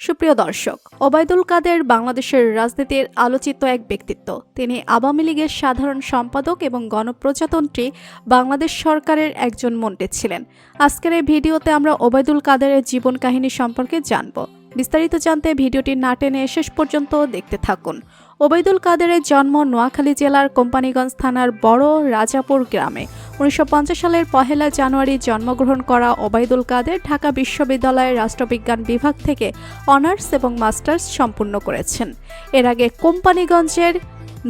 সুপ্রিয় দর্শক, ওবায়দুল কাদের বাংলাদেশের রাজনীতির আলোচিত এক ব্যক্তিত্ব। তিনি আওয়ামী লীগের সাধারণ সম্পাদক এবং গণপ্রজাতন্ত্রী বাংলাদেশ সরকারের একজন মন্ত্রী ছিলেন। আজকের এই ভিডিওতে আমরা ওবায়দুল কাদেরের জীবন কাহিনী সম্পর্কে জানব। বিস্তারিত জানতে ভিডিওটি না টেনে শেষ পর্যন্ত দেখতে থাকুন। ওবায়দুল কাদেরের জন্ম নোয়াখালী জেলার কোম্পানিগঞ্জ থানার বড় রাজাপুর গ্রামে। উনিশশো পঞ্চাশ সালের পহেলা জানুয়ারি জন্মগ্রহণ করা ওবায়দুল কাদের ঢাকা বিশ্ববিদ্যালয়ের রাষ্ট্রবিজ্ঞান বিভাগ থেকে অনার্স এবং মাস্টার্স সম্পূর্ণ করেছেন। এর আগে কোম্পানিগঞ্জের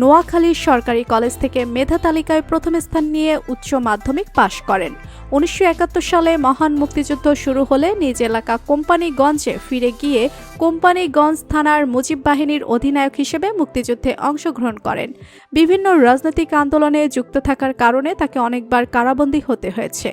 নোয়াখালী সরকারি কলেজ থেকে মেধা তালিকায় প্রথম স্থান নিয়ে উচ্চ মাধ্যমিক পাশ করেন। উনিশশো একাত্তর সালে মহান মুক্তিযুদ্ধ শুরু হলে নিজ এলাকা কোম্পানিগঞ্জে ফিরে গিয়ে কোম্পানিগঞ্জ থানার মুজিব বাহিনীর অধিনায়ক হিসেবে মুক্তিযুদ্ধে অংশগ্রহণ করেন। বিভিন্ন রাজনৈতিক আন্দোলনে যুক্ত থাকার কারণে তাকে অনেকবার কারাবন্দী হতে হয়েছে।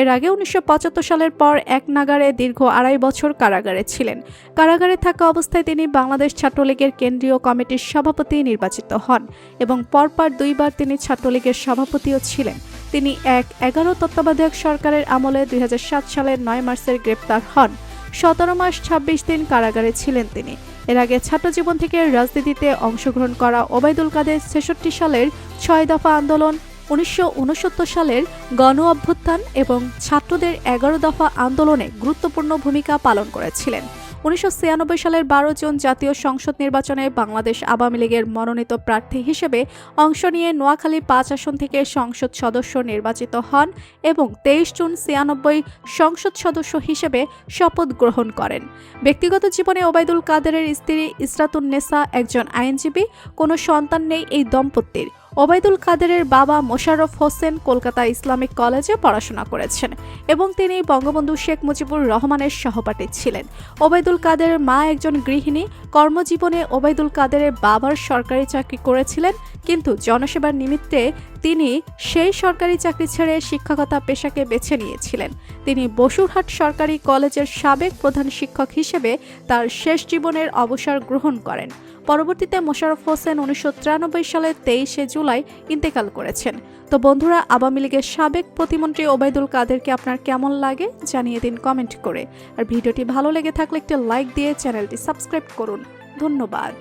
এর আগে উনিশশো পঁচাত্তর সালের পর এক নাগারে দীর্ঘ আড়াই বছর কারাগারে ছিলেন। কারাগারে থাকা অবস্থায় তিনি বাংলাদেশ ছাত্রলীগের কেন্দ্রীয় কমিটির সভাপতি নির্বাচিত হন এবং পরপর দুইবার তিনি ছাত্রলীগের সভাপতিও ছিলেন। তিনি এক এগারো তত্ত্বাবধায়ক সরকারের আমলে দুই হাজার সাত সালের নয় মার্চের গ্রেপ্তার হন। সতেরো মাস ছাব্বিশ দিন কারাগারে ছিলেন তিনি। এর আগে ছাত্রজীবন থেকে রাজনীতিতে অংশগ্রহণ করা ওবায়দুল কাদের ছেষট্টি সালের ছয় দফা আন্দোলন, উনিশশো উনসত্তর সালের গণ অভ্যুত্থান এবং ছাত্রদের এগারো দফা আন্দোলনে গুরুত্বপূর্ণ ভূমিকা পালন করেছিলেন। উনিশশো ছিয়ানব্বই সালের বারো জুন জাতীয় সংসদ নির্বাচনে বাংলাদেশ আওয়ামী লীগের মনোনীত প্রার্থী হিসেবে অংশ নিয়ে নোয়াখালী পাঁচ আসন থেকে সংসদ সদস্য নির্বাচিত হন এবং তেইশ জুন ছিয়ানব্বই সংসদ সদস্য হিসেবে শপথ গ্রহণ করেন। ব্যক্তিগত জীবনে ওবায়দুল কাদেরের স্ত্রী ইসরাতুন্নেসা একজন আইনজীবী। কোনো সন্তান নেই এই দম্পতির। ওবায়দুল কাদেরের বাবা মোশাররফ হোসেন কলকাতা ইসলামিক কলেজে পড়াশোনা করেছেন এবং তিনি বঙ্গবন্ধু শেখ মুজিবুর রহমানের সহপাঠী ছিলেন। ওবায়দুল কাদের মা একজন গৃহিণী। কর্মজীবনে ওবায়দুল কাদেরের বাবার সরকারি চাকরি করেছিলেন, কিন্তু জনসেবার নিমিত্তে তিনি সেই সরকারি চাকরি ছেড়ে শিক্ষকতা পেশাকে বেছে নিয়েছিলেন। তিনি বসুরহাট সরকারি কলেজের সাবেক প্রধান শিক্ষক হিসেবে তার শেষ জীবনের অবসর গ্রহণ করেন। পরবর্তীতে মোশারফ হোসেন উনিশশো তিরানব্বই সালের তেইশে জুলাই ইন্তেকাল করেছেন। তো বন্ধুরা, আওয়ামী লীগের সাবেক প্রতিমন্ত্রী ওবায়দুল কাদেরকে আপনার কেমন লাগে জানিয়ে দিন কমেন্ট করে। আর ভিডিওটি ভালো লেগে থাকলে একটি লাইক দিয়ে চ্যানেলটি সাবস্ক্রাইব করুন। ধন্যবাদ।